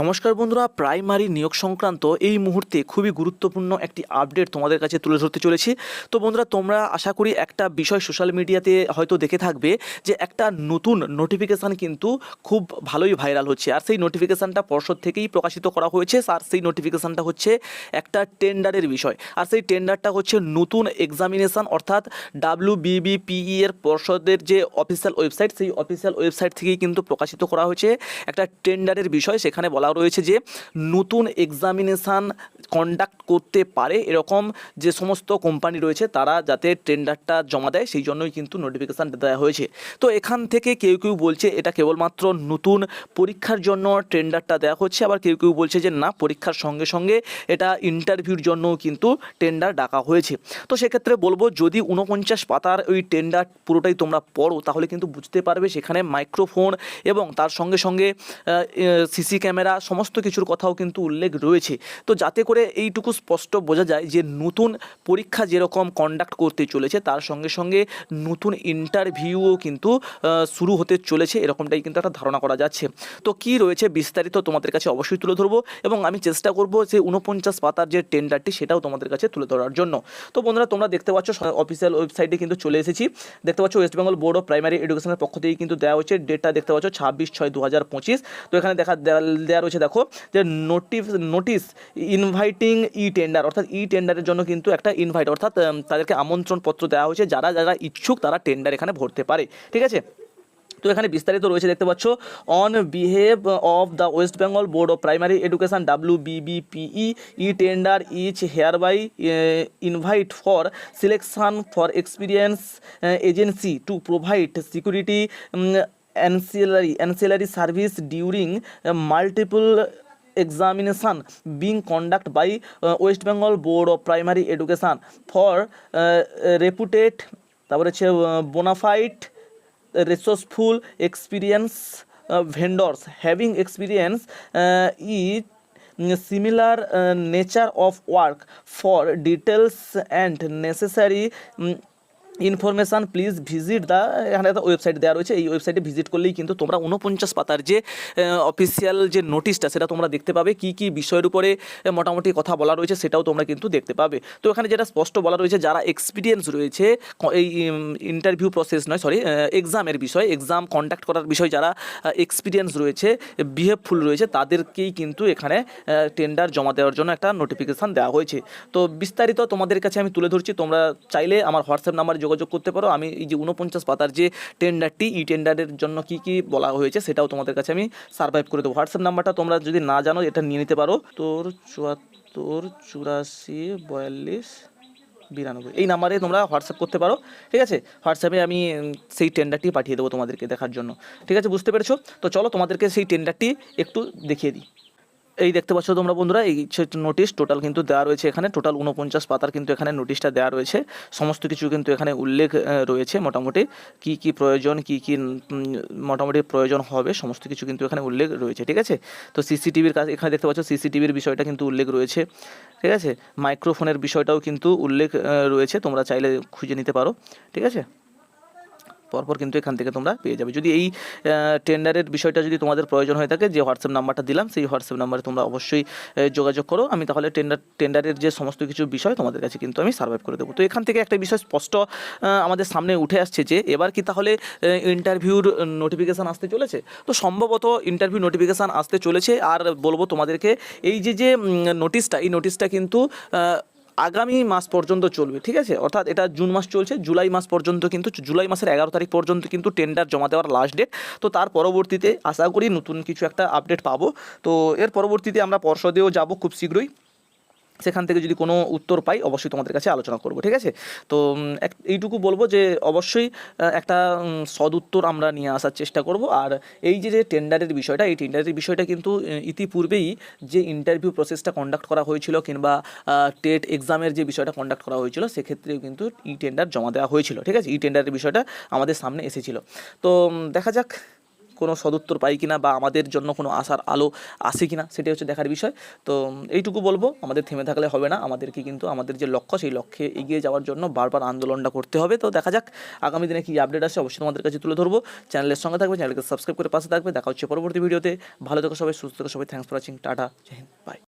নমস্কার বন্ধুরা, প্রাইমারি নিয়োগ সংক্রান্ত এই মুহূর্তে খুবই গুরুত্বপূর্ণ একটি আপডেট তোমাদের কাছে তুলে ধরতে চলেছি। তো বন্ধুরা, তোমরা আশা করি একটা বিষয় সোশ্যাল মিডিয়াতে হয়তো দেখে থাকবে যে একটা নতুন নোটিফিকেশান কিন্তু খুব ভালোই ভাইরাল হচ্ছে। আর সেই নোটিফিকেশানটা পর্ষদ থেকেই প্রকাশিত করা হয়েছে। আর সেই নোটিফিকেশানটা হচ্ছে একটা টেন্ডারের বিষয়। আর সেই টেন্ডারটা হচ্ছে নতুন এক্সামিনেশান অর্থাৎ ডাব্লিউ বিবিপিই এর পর্ষদের যে অফিসিয়াল ওয়েবসাইট সেই অফিসিয়াল ওয়েবসাইট থেকেই কিন্তু প্রকাশিত করা হয়েছে। একটা টেন্ডারের বিষয়, সেখানে বলা রয়েছে যে নতুন এক্সামিনেশান কন্ডাক্ট করতে পারে। এরকম যে সমস্ত কোম্পানি রয়েছে, তারা যাতে টেন্ডারটা জমা দেয়, সেই জন্যই কিন্তু নোটিফিকেশান দেওয়া হয়েছে। তো এখান থেকে কেউ কেউ বলছে, এটা কেবলমাত্র নতুন পরীক্ষার জন্য টেন্ডারটা দেওয়া হচ্ছে। আবার কেউ কেউ বলছে যে, না, পরীক্ষার সঙ্গে সঙ্গে এটা ইন্টারভিউর জন্যও কিন্তু টেন্ডার ডাকা হয়েছে। তো সেক্ষেত্রে বলব, যদি উনপঞ্চাশ পাতার ওই টেন্ডার পুরোটাই তোমরা পড়ো, তাহলে কিন্তু বুঝতে পারবে সেখানে মাইক্রোফোন এবং তার সঙ্গে সঙ্গে সিসি ক্যামেরা সমস্ত কিছুর কথাও কিন্তু উল্লেখ রয়েছে। তো যাতে করে এইটুকু স্পষ্ট বোঝা যায় যে নতুন পরীক্ষা যেরকম কন্ডাক্ট করতে চলেছে, তার সঙ্গে সঙ্গে নতুন ইন্টারভিউও কিন্তু শুরু হতে চলেছে, এরকমটাই কিন্তু একটা ধারণা করা যাচ্ছে। তো কি রয়েছে বিস্তারিত তোমাদের কাছে অবশ্যই তুলে ধরবো এবং আমি চেষ্টা করব যে উনপঞ্চাশ পাতার যে টেন্ডারটি সেটাও তোমাদের কাছে তুলে ধরার জন্য। তো বন্ধুরা, তোমরা দেখতে পাচ্ছ অফিসিয়াল ওয়েবসাইটে কিন্তু চলে এসেছি। দেখতে পাচ্ছ West Bengal board of primary এডুকেশনের পক্ষ থেকে কিন্তু দেওয়া হচ্ছে ডেটটা দেখতে পাচ্ছ, ছাব্বিশ ছয় দু হাজার পঁচিশ। তো এখানে দেখা দেওয়া রয়েছে, দেখো, যে notice notice inviting e tender অর্থাৎ ই টেন্ডারের জন্য কিন্তু একটা ইনভাইট অর্থাৎ তাদেরকে আমন্ত্রণ পত্র দেওয়া হয়েছে, যারা যারা ইচ্ছুক তারা টেন্ডার এখানে ভরতে পারে, ঠিক আছে? তো এখানে বিস্তারিত রয়েছে, দেখতে পাচ্ছ on behalf of the West Bengal board of primary education W BBPE e tender is hereby invite for selection for experience agency to provide security ancillary ancillary service during multiple examination being conduct by West Bengal board of primary education for reputed তারপরে হচ্ছে bona fide resourceful experience vendors having experience e similar nature of work for details and necessary information please visit the এখানে একটা website দেওয়া রয়েছে, এই ওয়েবসাইটে visit করলেই কিন্তু তোমরা উনপঞ্চাশ পাতার যে অফিসিয়াল যে নোটিশটা সেটা তোমরা দেখতে পাবে, কি কি বিষয়ের উপরে মোটামুটি কথা বলা রয়েছে, সেটাও তোমরা কিন্তু দেখতে পাবে। তো এখানে যেটা স্পষ্ট বলা রয়েছে, যারা এক্সপিরিয়েন্স রয়েছে এই ইন্টারভিউ প্রসেস নয় সরি এক্সামের বিষয় এক্সাম কন্ডাক্ট করার বিষয় যারা এক্সপিরিয়েন্স রয়েছে বিহেভফুল রয়েছে, তাদেরকেই কিন্তু এখানে টেন্ডার জমা দেওয়ার জন্য একটা নোটিফিকেশান দেওয়া হয়েছে। তো বিস্তারিত তোমাদের কাছে আমি তুলে ধরছি, তোমরা চাইলে আমার হোয়াটসঅ্যাপ নাম্বারে যোগাযোগ করতে পারো। আমি এই যে উনপঞ্চাশ পাতার যে টেন্ডারটি ই টেন্ডারের জন্য কি কি বলা হয়েছে সেটাও তোমাদের কাছে আমি সার্ভাইভ করে দেবো। হোয়াটসঅ্যাপ নাম্বারটা তোমরা যদি না জানো, এটা নিয়ে নিতে পারো। তোর চুয়াত্তর, চুরাশি, বয়াল্লিশ, বিরানব্বই, এই নাম্বারে তোমরা হোয়াটসঅ্যাপ করতে পারো। ঠিক আছে? হোয়াটসঅ্যাপে আমি সেই টেন্ডারটি পাঠিয়ে দেবো তোমাদেরকে দেখার জন্য। ঠিক আছে? বুঝতে পেরেছ? তো চলো তোমাদেরকে সেই টেন্ডারটি একটু দেখিয়ে দিই। এই দেখতে পাচ্ছ তোমরা বন্ধুরা, এই নোটিশ টোটাল কিন্তু দেওয়া রয়েছে এখানে। টোটাল উনপঞ্চাশ পাতার কিন্তু এখানে নোটিশটা দেওয়া রয়েছে। সমস্ত কিছু কিন্তু এখানে উল্লেখ রয়েছে মোটামুটি। কি কি প্রয়োজন, কি কি মোটামুটি প্রয়োজন হবে, সমস্ত কিছু কিন্তু এখানে উল্লেখ রয়েছে, ঠিক আছে? তো সিসিটিভির কাজ, এখানে দেখতে পাচ্ছ সিসিটিভির বিষয়টা কিন্তু উল্লেখ রয়েছে, ঠিক আছে? মাইক্রোফোনের বিষয়টাও কিন্তু উল্লেখ রয়েছে, তোমরা চাইলে খুঁজে নিতে পারো, ঠিক আছে? পরপর কিন্তু এখান থেকে তোমরা পেয়ে যাবে। যদি এই টেন্ডারের বিষয়টা যদি তোমাদের প্রয়োজন হয়ে থাকে, যে হোয়াটসঅ্যাপ নাম্বারটা দিলাম, সেই হোয়াটসঅ্যাপ নাম্বারে তোমরা অবশ্যই যোগাযোগ করো। আমি তাহলে টেন্ডার টেন্ডারের যে সমস্ত কিছু বিষয় তোমাদের কাছে কিন্তু আমি সার্ভাইভ করে দেবো। তো এখান থেকে একটা বিষয় স্পষ্ট আমাদের সামনে উঠে আসছে যে, এবার কি তাহলে ইন্টারভিউর নোটিফিকেশান আসতে চলেছে? তো সম্ভবত ইন্টারভিউ নোটিফিকেশান আসতে চলেছে, আর বলব তোমাদেরকে, এই যে যে নোটিশটা এই নোটিশটা কিন্তু আগামী মাস পর্যন্ত চলবে, ঠিক আছে? অর্থাৎ এটা জুন মাস চলছে, জুলাই মাস পর্যন্ত কিন্তু, জুলাই মাসের এগারো তারিখ পর্যন্ত কিন্তু টেন্ডার জমা দেওয়ার লাস্ট ডেট তো তার পরবর্তীতে আশা করি নতুন কিছু একটা আপডেট পাবো। তো এর পরবর্তীতে আমরা পর্ষদেও যাব খুব শীঘ্রই। সেখান থেকে যদি কোনো উত্তর পাই অবশ্যই তোমাদের কাছে আলোচনা করব ঠিক আছে? তো এইটুকু বলব যে অবশ্যই একটা উম, সদুত্তর আমরা নিয়ে আসার চেষ্টা করব। আর এই যে যে টেন্ডারের বিষয়টা এই টেন্ডারের বিষয়টা কিন্তু ইতিপূর্বেই যে ইন্টারভিউ প্রসেসটা কন্ডাক্ট করা হয়েছিল কিংবা টেট এক্সামের যে বিষয়টা কন্ডাক্ট করা হয়েছিল সেক্ষেত্রেও কিন্তু ই টেন্ডার জমা দেওয়া হয়েছিল ঠিক আছে? ই টেন্ডারের বিষয়টা আমাদের সামনে এসেছিল। তো দেখা যাক কোনো সদুত্তর পাই কিনা বা আমাদের জন্য কোনো আশার আলো আসে কিনা, সেটাই হচ্ছে দেখার বিষয়। তো, এইটুকু বলব, আমাদের থেমে থাকলে হবে না। আমাদেরকে কিন্তু আমাদের যে লক্ষ্য, সেই লক্ষ্যে এগিয়ে যাওয়ার জন্য বারবার আন্দোলনটা করতে হবে। তো দেখা যাক, আগামী দিনে কী আপডেট আসে অবশ্যই তোমাদের কাছে তুলে ধরবো। চ্যানেলের সঙ্গে থাকবে, চ্যানেলকে সাবস্ক্রাইব করে পাশে থাকবে। দেখা হচ্ছে পরবর্তী ভিডিওতে ভালো থেকো সবাই, সুস্থ থেকো সবাই। থ্যাংকস ফর ওয়াচিং টাটা, জয় হিন্দ। বাই